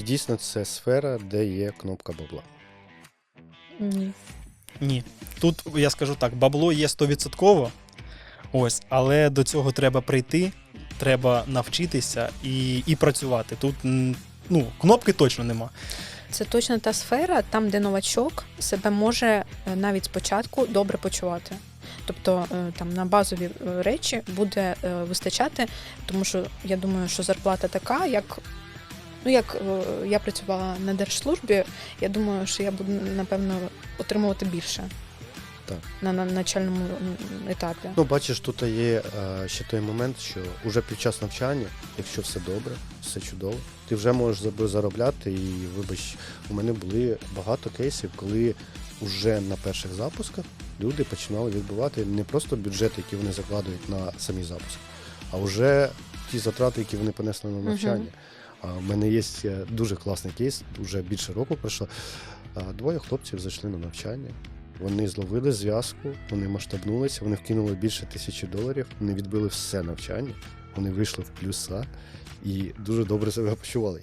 Чи дійсно це сфера, де є кнопка бабла? Ні. Ні. Тут я скажу так: бабло є 100%, ось, але до цього треба прийти, треба навчитися і, і працювати. Тут ну, кнопки точно нема. Це точно та сфера, там, де новачок себе може е, навіть спочатку добре почувати. Тобто е, там на базові е, речі буде вистачати, тому що я думаю, що зарплата така, як. Ну, як е, я працювала на держслужбі, я думаю, що я буду напевно отримувати більше Так. на, на начальному етапі. Ну, бачиш, тут є е, ще той момент, що вже під час навчання, якщо все добре, все чудово, ти вже можеш заробляти. І вибач, у мене були багато кейсів, коли вже на перших запусках люди починали відбивати не просто бюджет, який вони закладують на самі запуски, а вже ті затрати, які вони понесли на навчання. А в мене є е, дуже класний кейс, вже більше року пройшло. Двоє хлопців зайшли на навчання. Вони зловили зв'язку, вони масштабнулися, вони вкинули більше тисячі доларів, вони відбили все навчання, вони вийшли в плюса і дуже добре себе почували.